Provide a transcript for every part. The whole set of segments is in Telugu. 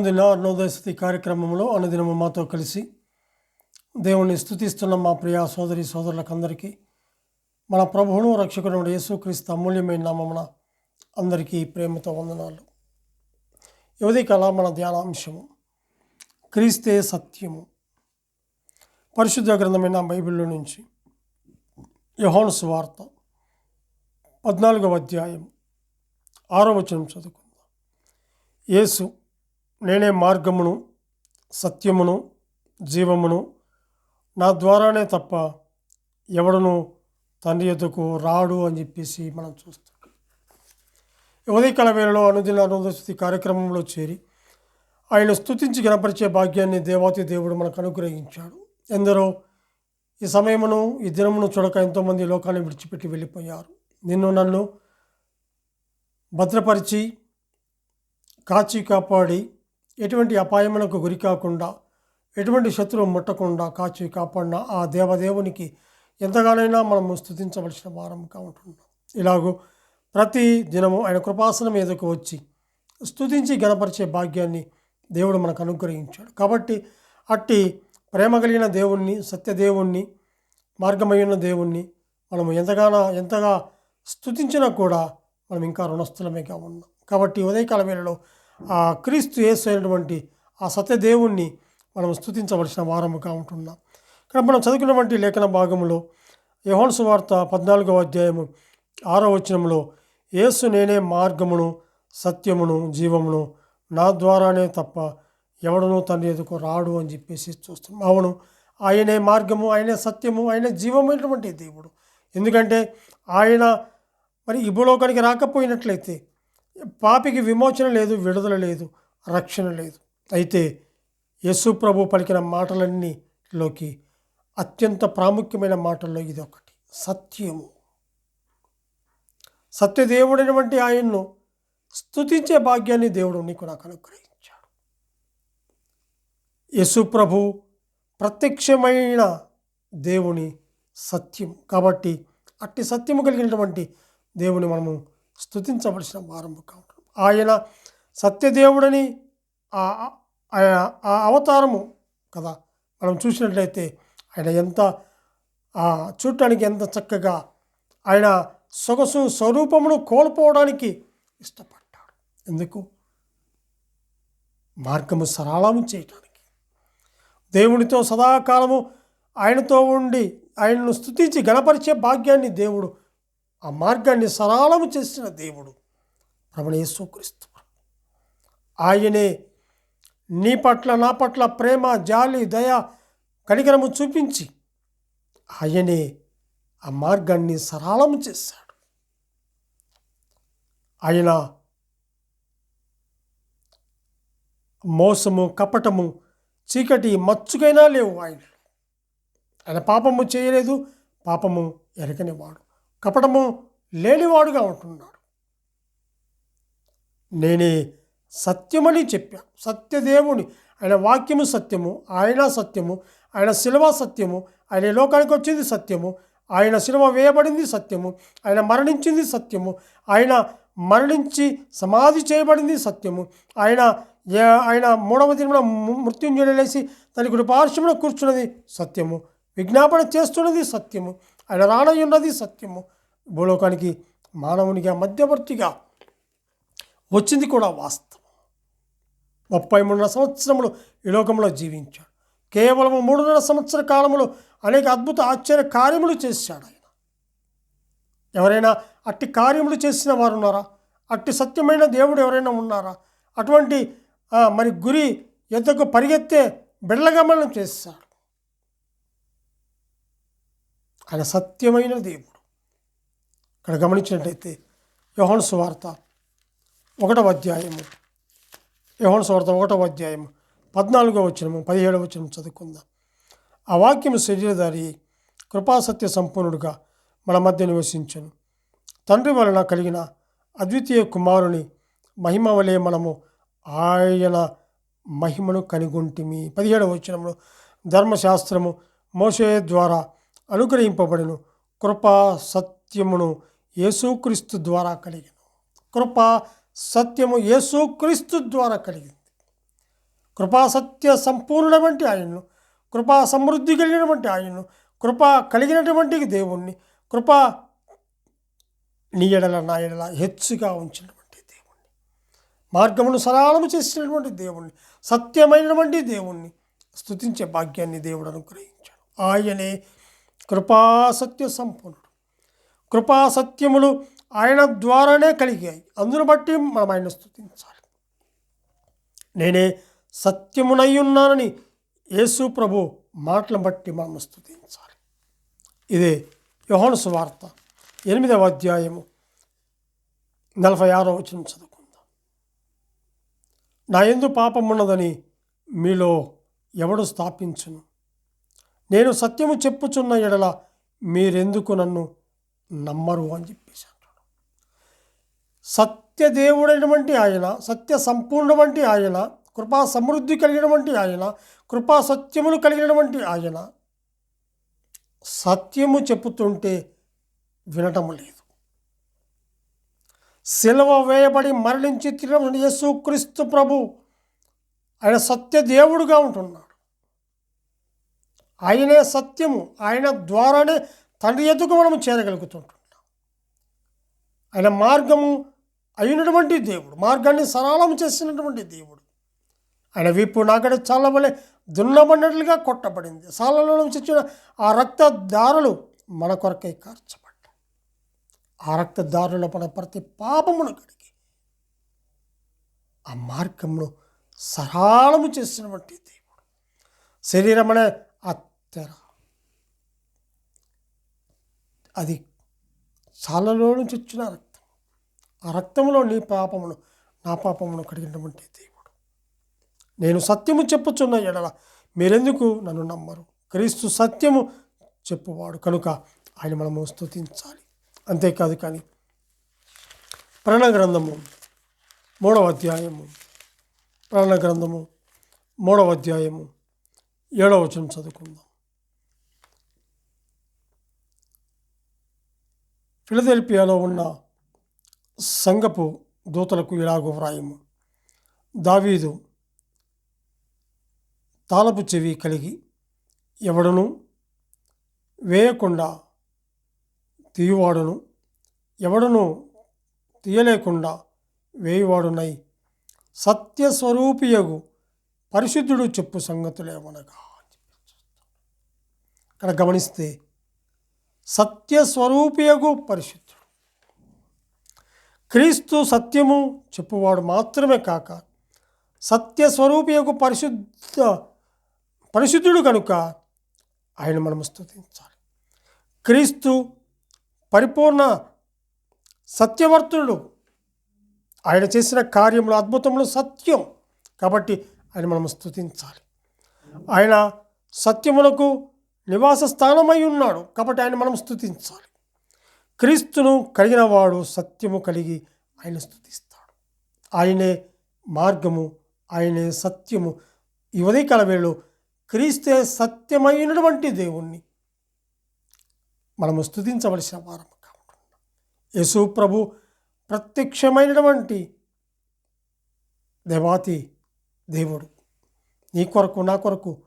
అనుదిన అరుణోదయస్థితి కార్యక్రమంలో అనుదినము మాతో కలిసి దేవుణ్ణి స్థుతిస్తున్న మా ప్రియ సోదరి సోదరులకందరికీ మన ప్రభువును రక్షకుడు యేసుక్రీస్తు అమూల్యమైన నామమున అందరికీ ప్రేమతో వందనాలు. యువతి కళ మన ధ్యానాంశము క్రీస్తే సత్యము. పరిశుద్ధ గ్రంథమైన బైబిల్లో నుంచి యహోన్ సువార్త పద్నాలుగవ అధ్యాయం ఆరో వచనం చదువుకుందాం. యేసు నేనే మార్గమును సత్యమును జీవమును. నా ద్వారానే తప్ప ఎవడును తండ్రి ఎద్దుకు రాడు అని చెప్పేసి మనం చూస్తాం. ఉదయకాల వేళలో అనుదిన అనుదస్థితి కార్యక్రమంలో చేరి ఆయన స్థుతించి గణపరిచే భాగ్యాన్ని దేవాతి దేవుడు మనకు అనుగ్రహించాడు. ఎందరో ఈ సమయమును ఈ దినమును చూడక ఎంతోమంది లోకాన్ని విడిచిపెట్టి వెళ్ళిపోయారు. నిన్ను నన్ను భద్రపరిచి కాచి కాపాడి ఎటువంటి అపాయములకు గురి కాకుండా ఎటువంటి శత్రువు ముట్టకుండా కాచి కాపాడిన ఆ దేవదేవునికి ఎంతగానైనా మనము స్థుతించవలసిన వారంగా ఉంటున్నాం. ఇలాగూ ప్రతి దినము ఆయన కృపాసనం మీదకు వచ్చి స్థుతించి గణపరిచే భాగ్యాన్ని దేవుడు మనకు అనుగ్రహించాడు. కాబట్టి అట్టి ప్రేమ కలిగిన దేవుణ్ణి సత్యదేవుణ్ణి మార్గమైన దేవుణ్ణి మనము ఎంతగానో ఎంతగా స్థుతించినా కూడా మనం ఇంకా రుణస్థులమేగా ఉన్నాం. కాబట్టి ఉదయకాల వేళలో ఆ క్రీస్తు యేసు అయినటువంటి ఆ సత్యదేవుణ్ణి మనం స్తుతించవలసిన వారముగా ఉంటున్నాం. ఇక్కడ మనం చదువుకున్నటువంటి లేఖన భాగంలో యహోన్ సువార్త పద్నాలుగవ అధ్యాయము ఆరో వచనంలో యేసు నేనే మార్గమును సత్యమును జీవమును నా ద్వారానే తప్ప ఎవడనూ తండ్రి ఎదుకు రాడు అని చెప్పేసి చూస్తున్నాం. అవును ఆయనే మార్గము ఆయనే సత్యము ఆయన జీవమైనటువంటి దేవుడు. ఎందుకంటే ఆయన మరి ఈ భూలోకానికి రాకపోయినట్లయితే పాపికి విమోచన లేదు విడుదల లేదు రక్షణ లేదు. అయితే యశు ప్రభు పలికిన మాటలన్నీలోకి అత్యంత ప్రాముఖ్యమైన మాటల్లో ఇది ఒకటి సత్యము. సత్యదేవుడైనటువంటి ఆయన్ను స్తుతించే భాగ్యాన్ని దేవుడు నీకు నాకు అనుగ్రహించాడు. యేసు ప్రభు ప్రత్యక్షమైన దేవుని సత్యం. కాబట్టి అట్టి సత్యము కలిగినటువంటి దేవుని మనము స్థుతించవలసిన వారము కావడం ఆయన సత్యదేవుడని ఆ ఆయన ఆ అవతారము కదా మనం చూసినట్లయితే ఆయన ఎంత చూడటానికి ఎంత చక్కగా ఆయన సొగసు స్వరూపమును కోల్పోవడానికి ఇష్టపడ్డాడు. ఎందుకు? మార్గము సరళము చేయటానికి. దేవునితో సదాకాలము ఆయనతో ఉండి ఆయనను స్తుతించి గణపరిచే భాగ్యాన్ని దేవుడు ఆ మార్గాన్ని సరళము చేసిన దేవుడు రమణేశ్వక్రీస్తు ఆయనే నీ పట్ల నా పట్ల ప్రేమ జాలి దయ కనికరము చూపించి ఆయనే ఆ మార్గాన్ని సరళము చేశాడు. ఆయన మోసము కపటము చీకటి మచ్చుకైనా లేవు ఆయన ఆయన పాపము చేయలేదు పాపము ఎరగనివాడు. కపటము లేనివాడుగా ఉంటున్నాడు. నేనే సత్యమని చెప్పా సత్యదేవుని ఆయన వాక్యము సత్యము ఆయన సత్యము ఆయన శిలువ సత్యము ఆయన లోకానికి వచ్చింది సత్యము ఆయన శిలువ వేయబడింది సత్యము ఆయన మరణించింది సత్యము ఆయన మరణించి సమాధి చేయబడింది సత్యము ఆయన ఆయన మూడవ దినమున మృత్యుంజయుడు లేచి తన కుడి పార్శ్వమున కూర్చున్నది సత్యము విజ్ఞాపన చేస్తున్నది సత్యము ఆయన రానయ్యున్నది సత్యము. భూలోకానికి మానవునిగా మధ్యవర్తిగా వచ్చింది కూడా వాస్తవం. ముప్పై మూడున్నర సంవత్సరములు ఈ లోకంలో జీవించాడు. కేవలం మూడున్నర సంవత్సర కాలంలో అనేక అద్భుత ఆశ్చర్య కార్యములు చేశాడు ఆయన. ఎవరైనా అట్టి కార్యములు చేసిన వారు ఉన్నారా? అట్టి సత్యమైన దేవుడు ఎవరైనా ఉన్నారా? అటువంటి మరి గురి ఎంతకు పరిగెత్తే బిడ్డగమనం చేశాడు. ఆయన సత్యమైన దేవుడు. ఇక్కడ గమనించినట్లయితే యోహన్ సువార్త ఒకటవ అధ్యాయము. యోహన్ సువార్త ఒకటవ అధ్యాయము పద్నాలుగో వచనము పదిహేడవ వచనం చదువుకుందాం. ఆ వాక్యము శరీరధారి కృపాసత్య సంపూర్ణుడుగా మన మధ్య నివసించను. తండ్రి వలన కలిగిన అద్వితీయ కుమారుని మహిమ వలె మనము ఆయన మహిమను కనుగొంటిమి. పదిహేడవ వచనంలో ధర్మశాస్త్రము మోసే ద్వారా అనుగ్రహింపబడిను. కృపా సత్యమును యేసుక్రీస్తు ద్వారా కలిగిన. కృప సత్యము యేసుక్రీస్తు ద్వారా కలిగింది. కృపా సత్య సంపూర్ణటువంటి ఆయన్ను కృపా సమృద్ధి కలిగినటువంటి ఆయన్ను కృప కలిగినటువంటి దేవుణ్ణి కృప నీయడల నాయడల హెచ్చుగా ఉంచినటువంటి దేవుణ్ణి. మార్గమును సరళము చేసినటువంటి దేవుణ్ణి సత్యమైనటువంటి దేవుణ్ణి స్తుతించే భాగ్యాన్ని దేవుడు అనుగ్రహించాడు. ఆయనే కృపాసత్య సంపూర్ణుడు కృపాసత్యములు ఆయన ద్వారానే కలిగాయి. అందును బట్టి మనం ఆయన స్థుతించాలి నేనే సత్యమునై ఉన్నానని యేసు ప్రభు మాటలను బట్టి మనం స్థుతించాలి ఇదే యోహాను సువార్త ఎనిమిదవ అధ్యాయము నలభై ఆరో వచనం చదువుకుందాం. నా ఎందు పాపం ఉన్నదని మీలో ఎవడు స్థాపించును? నేను సత్యము చెప్పుచున్న ఎడల మీరెందుకు నన్ను నమ్మరు అని చెప్పేసి అంటాడు సత్యదేవుడైనటువంటి ఆయన సత్య సంపూర్ణటువంటి ఆయన కృపా సమృద్ధి కలిగినటువంటి ఆయన కృపా సత్యములు కలిగినటువంటి ఆయన సత్యము చెప్పుతుంటే వినటము లేదు. సిలువ వేయబడి మరణించి తిరిగిన యేసు క్రీస్తు ప్రభు ఆయన సత్యదేవుడుగా ఉంటున్నాడు. ఆయనే సత్యము ఆయన ద్వారానే తండ్రి ఎదుగు మనము చేరగలుగుతుంటున్నాం. ఆయన మార్గము అయినటువంటి దేవుడు మార్గాన్ని సరళం చేసినటువంటి దేవుడు. ఆయన వీపు నాగడ చల్లబలే దున్నబడినట్లుగా కొట్టబడింది. సాలలో నుంచి వచ్చిన ఆ రక్త దారులు మన కొరకై కార్చబడ్డాయి. ఆ రక్తదారుల మన ప్రతి పాపమును కడిగి ఆ మార్గమును సరళము చేసినటువంటి దేవుడు. శరీరం అనే తెర. అది చాలలో నుంచి వచ్చిన రక్తం. ఆ రక్తంలో నీ పాపమును నా పాపమును కడిగినటువంటి దేవుడు. నేను సత్యము చెప్పుచున్న ఎడల మీరెందుకు నన్ను నమ్మరు? క్రీస్తు సత్యము చెప్పువాడు. కనుక ఆయన మనము స్థుతించాలి అంతేకాదు కానీ ప్రణ గ్రంథము మూడవ అధ్యాయము ప్రాణ గ్రంథము మూడవ అధ్యాయము ఏడవ వచనం చదువుకుందాం. ఫిలదెల్పియాలో ఉన్న సంగపు దూతలకు ఇలాగో వ్రాయము. దావీదు తాళపు చెవి కలిగి ఎవడును వేయకుండా తీయువాడును ఎవడను తీయలేకుండా వేయువాడునై సత్యస్వరూపియగు పరిశుద్ధుడు చెప్పు సంగతులేమనగా ఇక్కడ గమనిస్తే సత్యస్వరూపియగు పరిశుద్ధుడు. క్రీస్తు సత్యము చెప్పువాడు మాత్రమే కాక సత్యస్వరూపియకు పరిశుద్ధ పరిశుద్ధుడు కనుక ఆయన మనము స్థుతించాలి క్రీస్తు పరిపూర్ణ సత్యవర్తుడు. ఆయన చేసిన కార్యములు అద్భుతములు సత్యం కాబట్టి ఆయన మనం స్థుతించాలి ఆయన సత్యములకు నివాస స్థానమై ఉన్నాడు కాబట్టి ఆయన మనం స్థుతించాలి. క్రీస్తును కలిగిన వాడు సత్యము కలిగి ఆయన స్థుతిస్తాడు. ఆయనే మార్గము ఆయనే సత్యము. ఈ ఉదయకాల వేళలో క్రీస్తే సత్యమైనటువంటి దేవుణ్ణి. మనము స్థుతించవలసిన వారము కాకుండా. యేసు ప్రభు ప్రత్యక్షమైనటువంటి దేవాతి దేవుడు. నీ కొరకు నా కొరకు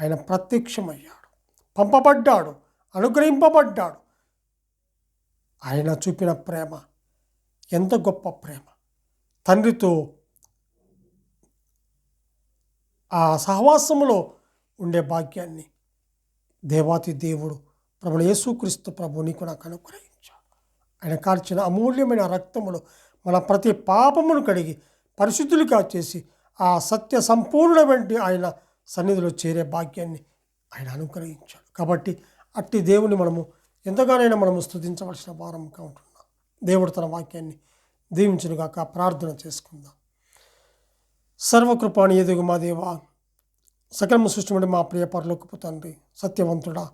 ఆయన ప్రత్యక్షమయ్యాడు. పంపబడ్డాడు అనుగ్రహింపబడ్డాడు. ఆయన చూపిన ప్రేమ ఎంత గొప్ప ప్రేమ. తండ్రితో ఆ సహవాసములో ఉండే భాగ్యాన్ని దేవాతి దేవుడు ప్రభుని యేసుక్రీస్తు ప్రభు నీకు నాకు అనుగ్రహించాడు. ఆయన కార్చిన అమూల్యమైన రక్తములు మన ప్రతి పాపమును కడిగి పరిశుద్ధులుగా చేసి ఆ సత్య సంపూర్ణమైన ఆయన సన్నిధిలో చేరే భాగ్యాన్ని ఆయన అనుగ్రహించాడు. కాబట్టి అట్టి దేవుని మనము ఎంతగానైనా మనము స్తుతించవలసిన భారంగా ఉంటున్నాం దేవుడు తన వాక్యాన్ని దీవించునుగాక ప్రార్థన చేసుకుందాం. సర్వకృపాణి ఎదుగు మా దేవా సకలము సృష్టిమడి మా ప్రియ పరలోకపు తండ్రి సత్యవంతుడా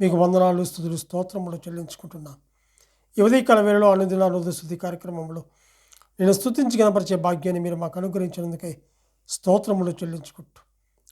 మీకు వందనాలు స్థుతులు స్తోత్రములు చెల్లించుకుంటున్నాను ఈ ఉదయకాల వేళలో అనుదినాలు శుద్ధి కార్యక్రమంలో నేను స్తుతించి కనపరిచే భాగ్యాన్ని మీరు మాకు అనుగ్రహించినందుకై స్తోత్రములు చెల్లించుకుంటూ